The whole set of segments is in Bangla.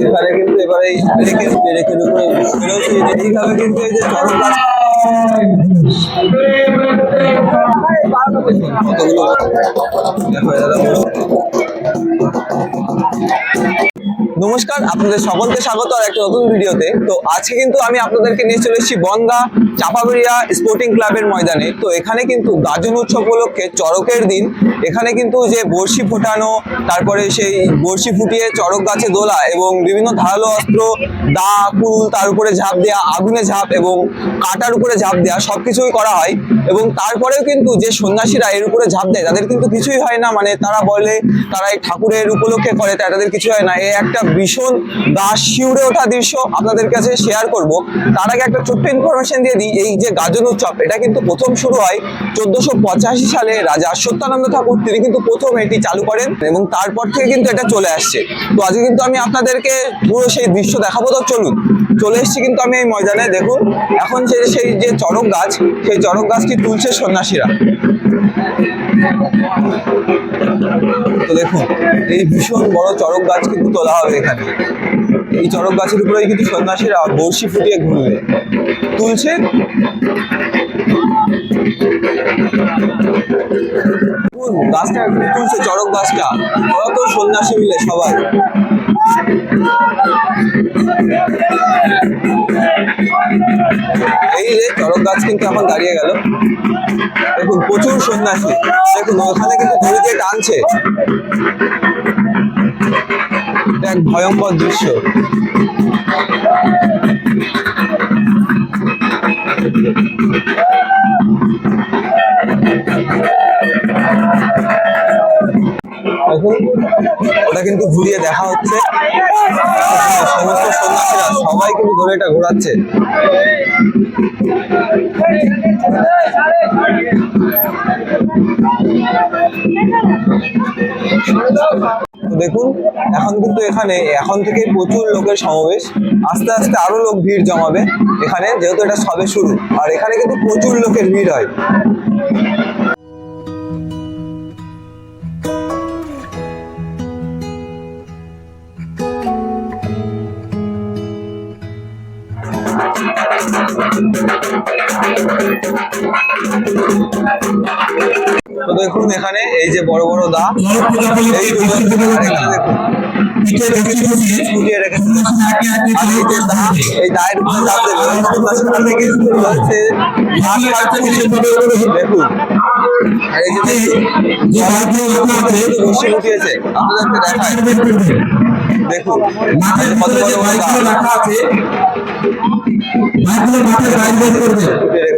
এখানে কিন্তু এবারে ব্রেকের ব্রেকের উপরে বেরোচ্ছে এইভাবে কিন্তু এই যে কতগুলো দেখো দাদা নমস্কার, আপনাদের সকলকে স্বাগত আর একটা নতুন ভিডিওতে। তো আজকে কিন্তু আমি আপনাদেরকে নিয়ে চলে এসেছি বনগা চাপাবেরিয়া স্পোর্টিং ক্লাবের ময়দানে। তো এখানে কিন্তু গাজন উৎসব উপলক্ষে চড়কের দিন। এখানে কিন্তু যে বড়শি ফোটানো, তারপরে সেই বড়শি ফুটিয়ে চড়ক গাছে দোলা এবং বিভিন্ন ধারালো অস্ত্র, দা, কুল, তার উপরে ঝাঁপ দেওয়া আগুনে ঝাঁপ এবং কাটার উপরে ঝাঁপ দেওয়া সব কিছুই করা হয়। এবং তারপরেও কিন্তু যে সন্ন্যাসীরা এর উপরে ঝাঁপ দেয়, তাদের কিন্তু কিছুই হয় না। মানে তারা বলে, তারা এই ঠাকুরের উপলক্ষে করে তাদের কিছু হয় না। এই একটা ভীষণ গা শিউরে ওঠা দৃশ্য আপনাদের কাছে শেয়ার করব। তার আগে একটা ছোট্ট ইনফরমেশন দিয়ে দিই, এই যে গাজন উৎসব, এটা কিন্তু প্রথম শুরু হয় চোদ্দশো পঁচাশি সালে রাজা সত্যানন্দ ঠাকুর। তিনি কিন্তু প্রথম এটি চালু করেন এবং তারপর থেকে কিন্তু এটা চলে আসছে। তো আজকে কিন্তু আমি আপনাদেরকে পুরো সেই দৃশ্য দেখাবো। তো চলুন, চলে এসেছি কিন্তু আমি এই ময়দানে। দেখুন, এখন যে, সেই যে চড়ক গাছ, সেই চড়ক গাছটি তুলছে সন্ন্যাসীরা। তো দেখুন, এই ভীষণ বড় চড়ক গাছ কিন্তু তোলা হবে এখানে। এই চড়ক গাছের উপরেই কিন্তু সন্ন্যাসীরা বড়শি ফুটিয়ে ঘুরবে। তুলছে। গাছটা তুলছে চড়ক গাছটা। ওরা তো সন্ন্যাসী মিলে সবাই। এই যে চড়ক গাছ কিন্তু এখন দাঁড়িয়ে গেল। দেখুন প্রচুর সন্ন্যাসী। দেখুন ওখানে কিন্তু ধরে দিয়ে টানছে। এক ভয়ঙ্কর দৃশ্য। দেখুন ওটা কিন্তু ঘুরিয়ে দেখা হচ্ছে। সমস্ত সন্ন্যাসীরা সবাই কিন্তু ধরে এটা ঘোরাচ্ছে। দেখুন, এখন কিন্তু এখানে, এখন থেকে প্রচুর লোকের সমাবেশ। আস্তে আস্তে আরও লোক ভিড় জমাবে এখানে, যেহেতু এটা সবে শুরু। আর এখানে কিন্তু প্রচুর লোকের ভিড় হয়। তো দেখুন এখানে এই যে বড় বড় দা এই দুটো দেখুন। এই দায়ের দেখুন। দেখুন। বসে উঠিয়েছে। আপনাদেরকে দেখায় দেখুন। এই যে কত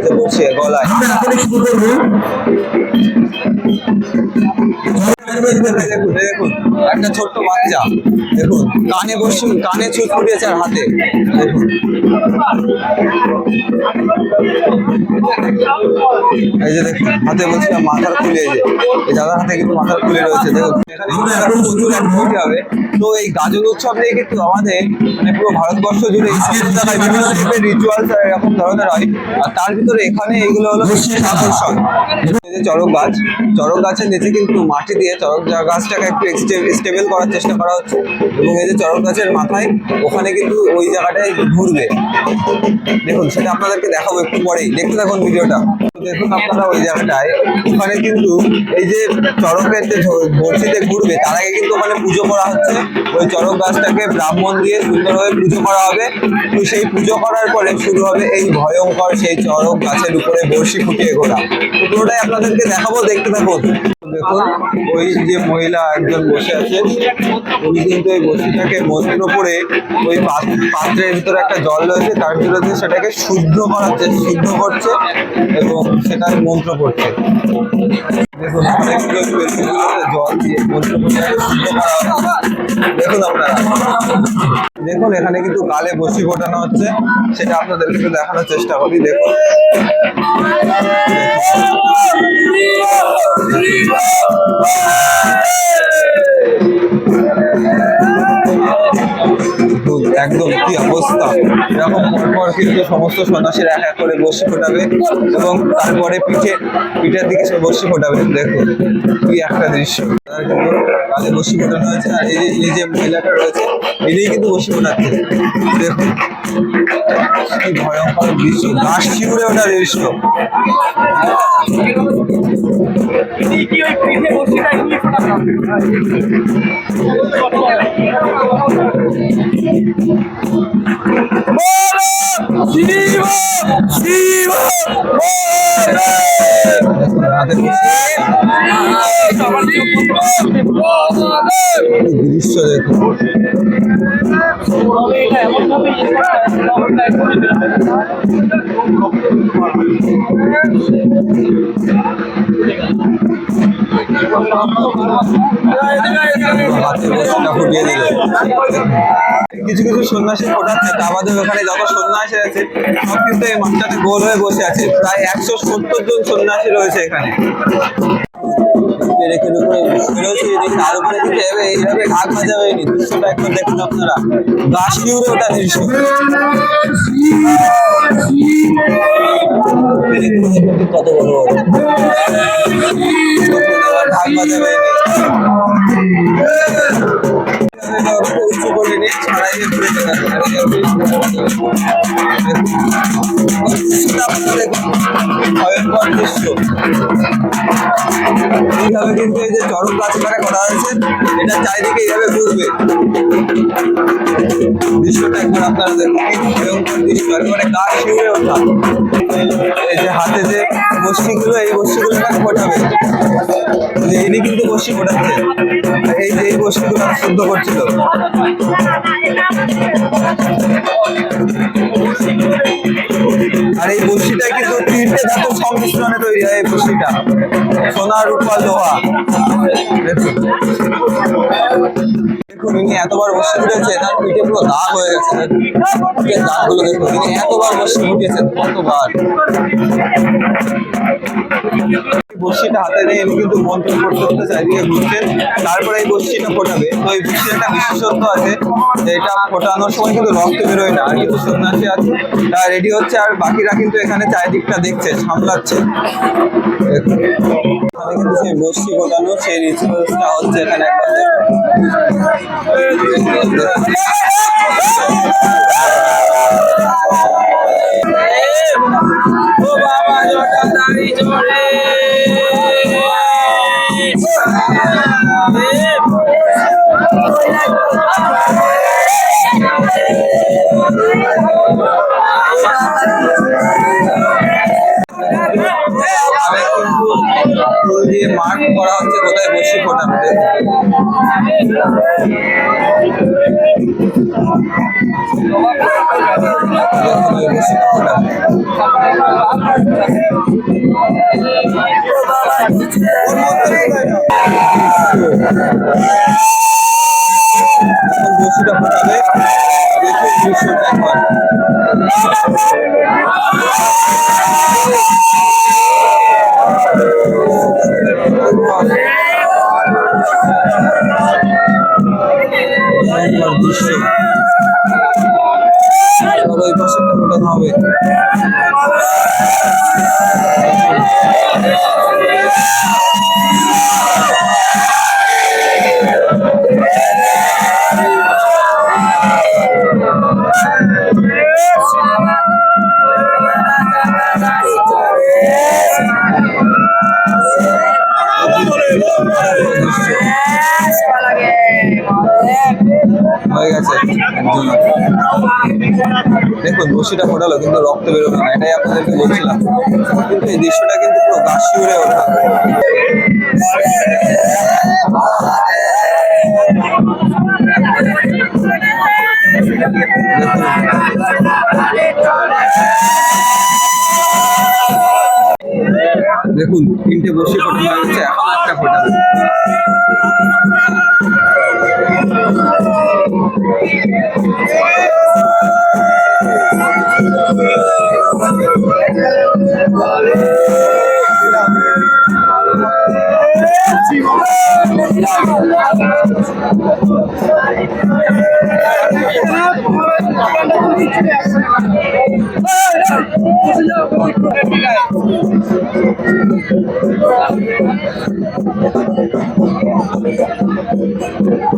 দা ফুটিয়ে গলায় দেখুন দেখুন একটা ছোট্ট বাচ্চা, দেখুন। কানে বসে, কানে ছুট ফুটিয়েছে আর হাতে। দেখুন। এই যে দেখুন, হাতে বলছে মাথার খুলে যে। এই দাদার হাতে কিন্তু মাথার খুলে রয়েছে, দেখুন। তো এই গাজন উৎসব নিয়ে কিন্তু আমাদের মানে পুরো ভারতবর্ষ জুড়ে এই জায়গায় বিভিন্ন টাইপের রিচুয়ালস এরকম ধরনের হয়। আর তার ভিতরে এখানে এইগুলো হলো বিশেষ আকর্ষণ। চড়ক গাছ। চড়ক গাছের নিচে কিন্তু মাটি দিয়ে চড়ক গা- গাছটাকে একটু স্টেবল করার চেষ্টা করা হচ্ছে। এবং এই যে চড়ক গাছের মাথায়, ওখানে কিন্তু ওই জায়গাটায় ঘুরবে। দেখুন, সেটা আপনাদেরকে দেখাবো একটু পরেই। দেখতে থাকুন ভিডিওটা। দেখুন আপনারা ওই জায়গাটায়, ওখানে কিন্তু এই যে চড়কের যে বড়শিতে ঘুরবে, তার আগে কিন্তু ওখানে পুজো করা হচ্ছে। ওই চরক গাছটাকে ব্রাহ্মণ দিয়ে সুন্দরভাবে পুজো করা হবে। তো সেই পুজো করার পরে শুরু হবে এই ভয়ঙ্কর সেই চড়ক গাছের উপরে বড়শি ফুটিয়ে ঘোরা। পুরোটাই আপনাদেরকে দেখাবো, দেখতে থাকুন। দেখুন ওই যে মহিলা একজন বসে আছেন উনি কিন্তু ওই বসিটাকে মন্ত্র পড়ে ওই পাত- পাত্রের ভিতরে একটা জল রয়েছে, তার ভিতরে সেটাকে শুদ্ধ করাচ্ছে শুদ্ধ করছে এবং সেটা মন্ত্র পড়ছে দেখুন জল দিয়ে মন্ত্র করছে শুদ্ধ করা। দেখুন আপনারা দেখুন এখানে কিন্তু গালে বসি ফোটানো হচ্ছে সেটা আপনাদের একটু দেখানোর চেষ্টা করি দেখুন একদম কি অবস্থা? এরকম পর কিন্তু সমস্ত সন্ন্যাসীরা এক এক করে বসে ফোটাবে এবং তারপরে পিঠে, পিঠের দিকে সে বসে ফোটাবে। দেখো, কি একটা দৃশ্য। তার কিন্তু কালে বসে ফোটানো হয়েছে আর এই যে মহিলাটা রয়েছে এটাই কিন্তু বসে ফোটাচ্ছে। দেখুন কি ভয়ঙ্কর দৃশ্য। ঘাস ছিঁড়ে ওটা দৃশ্য Thank ফোটানো শিব শিব দৃশ্য ভাবে হাতে বসিটা কিছু কিছু সন্ন্যাসী ফোটাচ্ছে তা আমাদের ওখানে যত সন্ন্যাসী আছে, সব কিন্তু এই মাঠটাতে গোল হয়ে বসে আছে। প্রায় একশো সত্তর জন সন্ন্যাসী রয়েছে এখানে। তার উপরে দিতে হবে এইভাবে ঘাট ভাজা হয়নি। দৃশ্যটা আপনারা। শিউরে ওটা দৃশ্য। কত বড় ঢাক হয়নি। করে এইভাবে কিন্তু এই যে চরম এখানে করা হয়েছে এটা চারিদিকে এইভাবে ঘুরবে দৃশ্যটা একবার আপনারা দেখুন ভয়ঙ্কর দৃশ্য একেবারে গা শিউরে ওঠা এই যে হাতে যে বস্তিগুলো, এই বস্তিগুলো ফোটাবে যে ইনি কিন্তু বসি ফোটাচ্ছে এই যে এই বস্তিগুলো শুদ্ধ করছিল। আর এই বস্তিটা কিন্তু তিনটে ধাতুর সংমিশ্রণে তৈরি হয় এই বস্তিটা সোনা, রূপা, লোহা। দেখুন ইনি এতবার বসে ফুটেছে তার পিঠে পুরো দাগ হয়ে গেছে। দাগগুলো দেখুন ইনি এতবার বসে ফুটিয়েছেন কতবার। বর্ষিটা হাতে নিয়ে ইনি কিন্তু মন্ত্র করতে চারিদিকে ঘুরছেন। তারপরে এই বর্ষিটা ফোটাবে। তো এই বর্ষির একটা বিশেষত্ব আছে এটা ফোটানোর সময় কিন্তু রক্ত বেরোয় না, আর কিন্তু সন্ন্যাসী আছে। তারা রেডি হচ্ছে, আর বাকিরা কিন্তু এখানে চারিদিকটা দেখছে, সামলাচ্ছে। কিন্তু সেই বর্ষি ফোটানো, সেই রিচুয়ালসটা হচ্ছে এখানে একবার ফুল দিয়ে মার্ক করা হচ্ছে কোথায় বসে ফোটাবে দেখুন এই বসিটা ফোটাবে দৃশ্যটা একবার ভয়ঙ্কর দৃশ্য এবার ওই পাশেরটা ফোটানো হবে। হয়ে দেখুন বসিটা ফোটালো, কিন্তু রক্ত বেরোবে না, এটাই আপনাদেরকে বলছিলাম। কিন্তু এই দৃশ্যটা কিন্তু পুরো গা শিউরে ওঠা। দেখুন, তিনটে বসি ফোটানো হয়েছে, এখন একটা ফোটাবে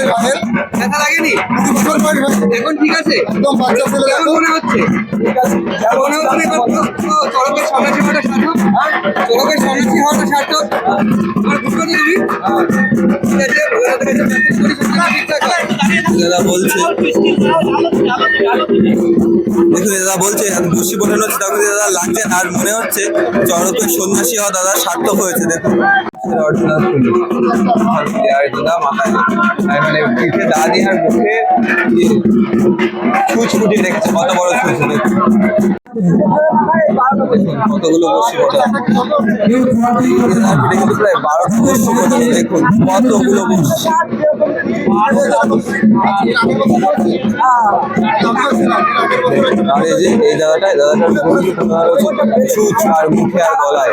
বয়সের ভাইয়ের ব্যথা লাগেনি? এখন ঠিক আছে? একদম বাচ্চা ছেলে দেখো মনে হচ্ছে? মনে হচ্ছে চড়কের সন্ন্যাসী হওয়াটা সার্থক? চড়কের সন্ন্যাসী হওয়াটা সার্থক? আমার বুঝতে তুমি ঠিক আছে ঠিকঠাক। দাদা বলছে। দেখুন দাদা বলছে বসি ফোটানো হচ্ছে তখন দাদা লাগছে আর মনে হচ্ছে চড়কের সন্ন্যাসী হওয়া দাদা সার্থক হয়েছে দেখুন। অরিজিনাল দাদা মাথায় মানে পিঠে দা দিয়ে আর মুখে ছুঁচ ফুটিয়ে রেখেছে কত বড় ছুঁচ দেখুন। দেখুন, কতগুলো বসি ফোটা কিন্তু প্রায় বারোটা দেখুন কতগুলো বসি আর এই যে এই ছুঁচ আর মুখে আর গলায়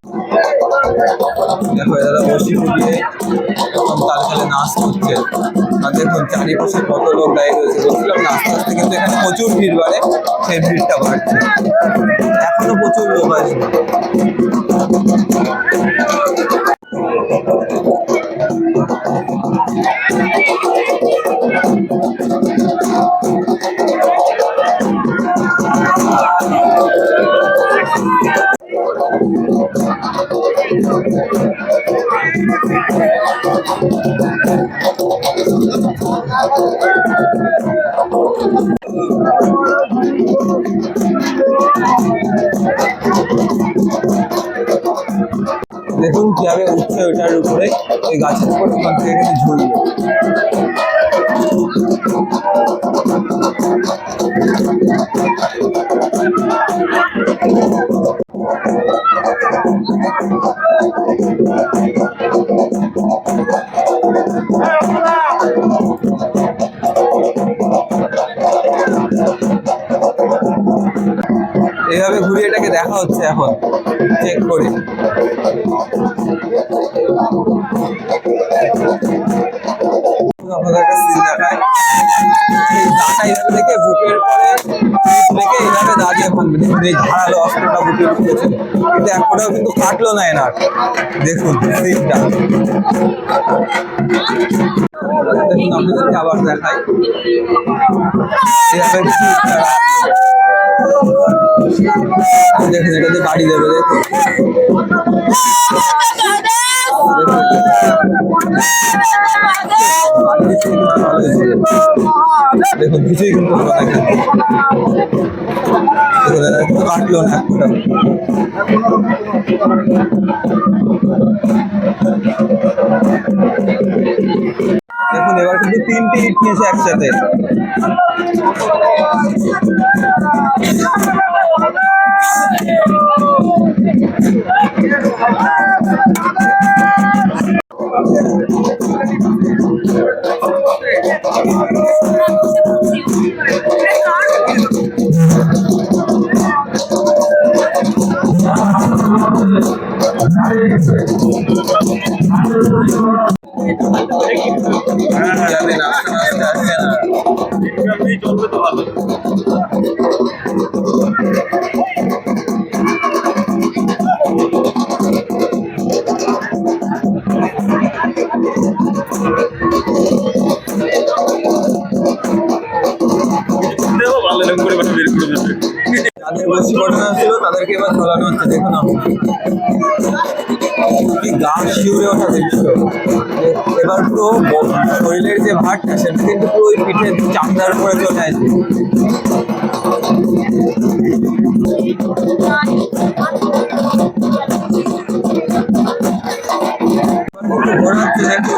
দেখো এ দাদা বসি ফুটিয়ে তখন তাল তালে নাচ করছে। আর দেখুন, চারিপাশে কত লোক দাঁড়িয়ে রয়েছে। বলছিলাম না, আস্তে আস্তে কিন্তু এখানে প্রচুর ভিড় বাড়ে, সেই ভিড়টা বাড়ছে। এখনও প্রচুর লোক আছে। দেখুন গাছের উপর ওখান থেকে ঝুলবে এইভাবে ঘুরিয়ে এটাকে দেখা হচ্ছে এখন চেক করে। দাঁড়িয়ে ভাঙবে এই ধারালো অস্ত্রটা কিন্তু এক ফোটাও কিন্তু কাটলো না এনার। দেখুন সিনটা দেখুন আপনাদেরকে আবার দেখাই। দেখুন, এটা দিয়ে বাড়ি দেবে দেখুন। দেখুন কিছুই কিন্তু কাটলো না। দেখুন এবার কিন্তু তিনটে ইট নিয়েছে একসাথে। শিউরে ওঠা এবার পুরো শরীরের যে ভারটা, সেটা কিন্তু পুরো ওই পিঠের চামড়ার উপরে চলে আসবে। কিন্তু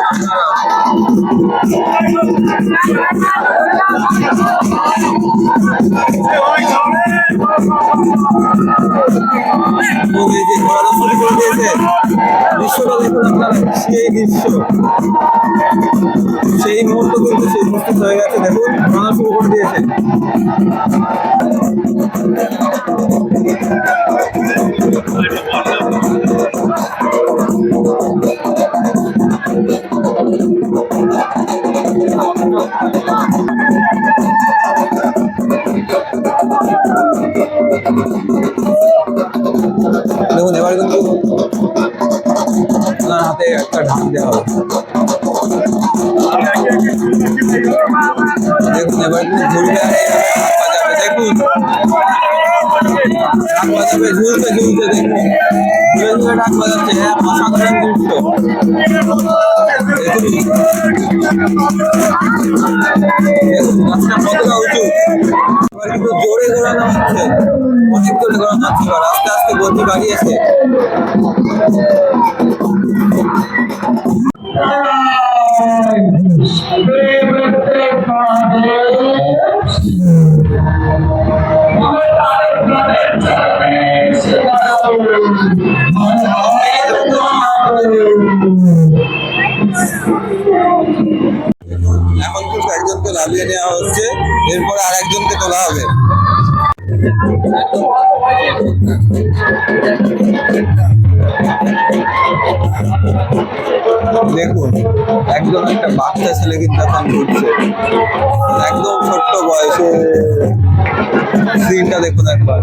দৃশ্যটা সেই দৃশ্য সেই মুহূর্ত কিন্তু সেই মুহূর্ত হয়ে গেছে দেখুন মানা শুরু করে দিয়েছে দেখুন হাতে একটা ঢাক দেওয়া হবে দেখুন এবার কিন্তু ঘুরবে আর এইভাবে ঢাক বাজাবে দেখুন ঢাক বাজাবে ঝুলতে ঝুলতে দেখুন ঘুরে ঢাক বাজাচ্ছে হ্যাঁ অসাধারণ দৃশ্য জোরে ঘোরানো হচ্ছে। অনেক জোরে ঘোরানো হচ্ছে আস্তে আস্তে গতি বাড়িয়েছে। এখন একজনকে নেওয়া হচ্ছে। এরপরে আর একজনকে তোলা হবে। দেখুন একদম একটা বাচ্চা ছেলে কিন্তু এখন ঘুরছে। একদম ছোট্ট বয়সে। সিনটা দেখুন একবার।